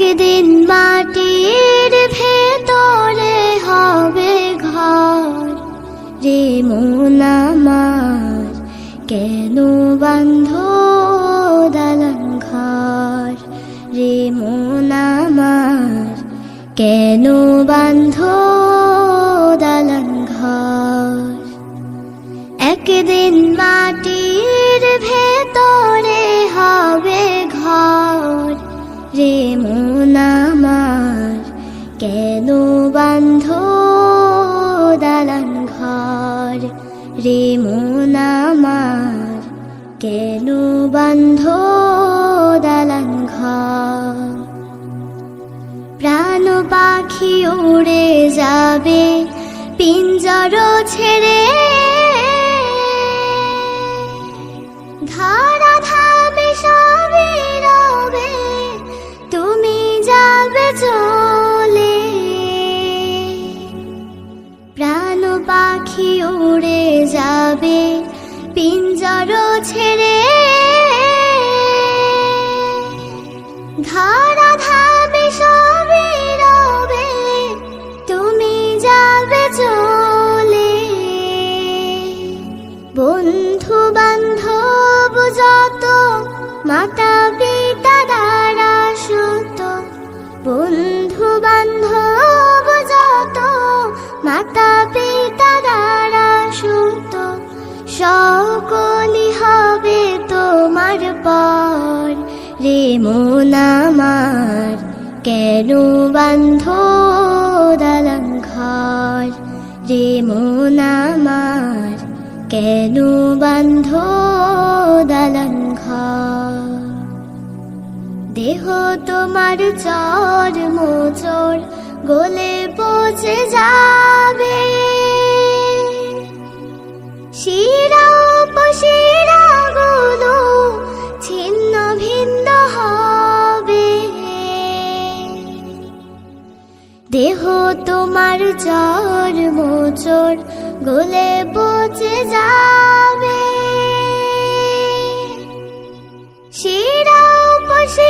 একদিন মাটির ভেতরে হবে ঘর রে মন আমার। কেন বান্ধ বান্ধ দালান ঘর রে মন কেন বান্ধ দালান ঘর প্রাণ পাখি উড়ে যাবে, পিঞ্জর ছেড়ে উড়ে যাবে, পিঞ্জর ছেড়ে। ধারা ধাবে সবে রবে, তুমি যাবে চলে। বন্ধু বান্ধব যত মাতা পর রে মন আমার কেন বান্ধ দালান ঘর? রে মন কেন বান্ধ দালান ঘর? দেহ তোমার চর মোচর গলে পচে যাবে। দেহ তোমার চর মোচর গলে পচে যাবে। শিরা উপশিরা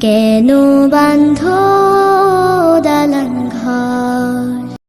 কেন বান্ধ